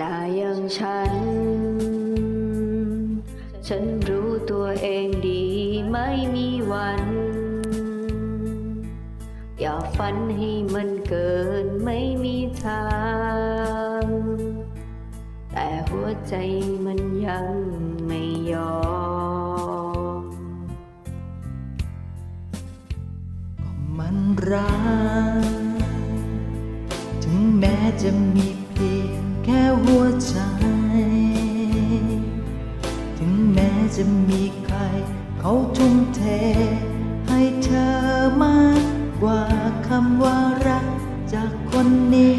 หน้าอย่างฉัน ฉันรู้ตัวเองดีไม่มีวัน อย่าฝันให้มันเกินไม่มีทาง แต่หัวใจมันยังไม่ยอม ก็มันรักถึงแม้จะมี แค่หัวใจ ถึงแม้จะมีใคร เขาทุ่มเท ให้เธอมากกว่าคำว่ารักจากคนนี้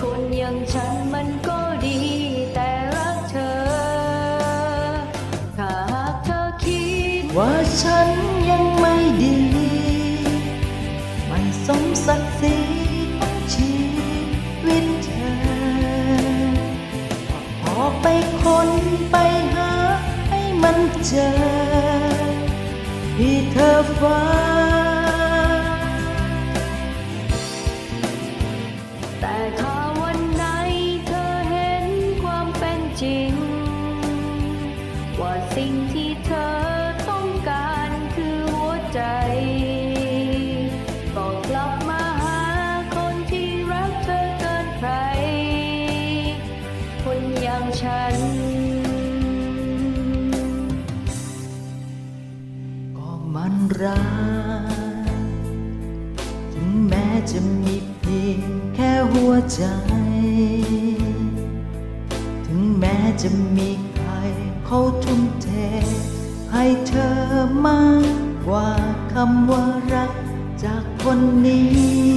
คนอย่างฉันมันก็ดีแต่รักเธอ ถ้าหากเธอคิด ว่าฉันยังไม่ดี ไม่สมศักดิ์ศรี ไปหาให้มันเจอที่เธอฝันแต่ถ้าวันไหนเธอเห็นความเป็นจริง ว่าสิ่งที่เธอ รัก ถึงแม้จะมีเพียงแค่หัวใจ ถึงแม้จะมีใครเขาทุ่มเท ให้เธอมากกว่าคำว่ารักจากคนนี้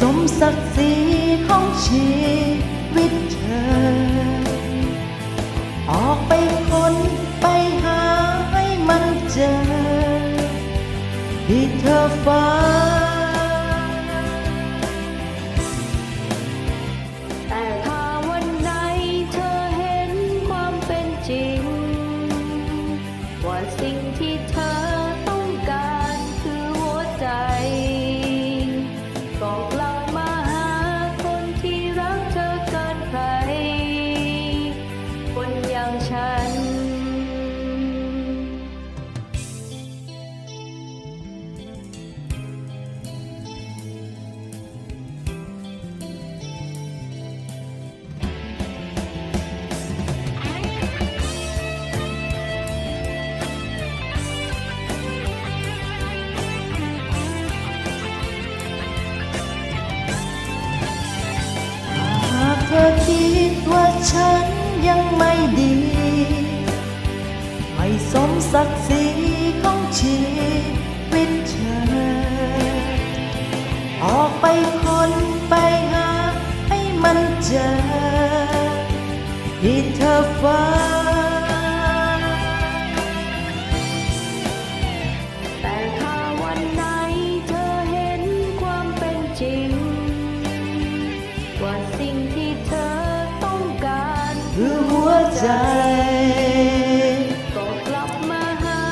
สมศักดิ์ศรีของชีวิตเธอ ออกไปค้นไปหาให้มันเจอ ที่เธอฝัน คิดว่าฉันยังไม่ดี ไม่สมศักดิ์ศรีของชีวิตเธอ ออกไปคนไปหาให้มันเจอที่เธอฝัน ใจ ก็กลับมาหา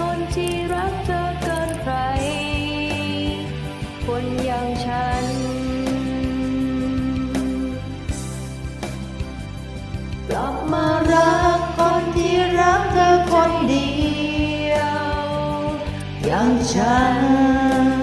คนที่รักเธอเกินใคร คนอย่างฉัน กลับมารักคนที่รักเธอคนเดียว อย่างฉัน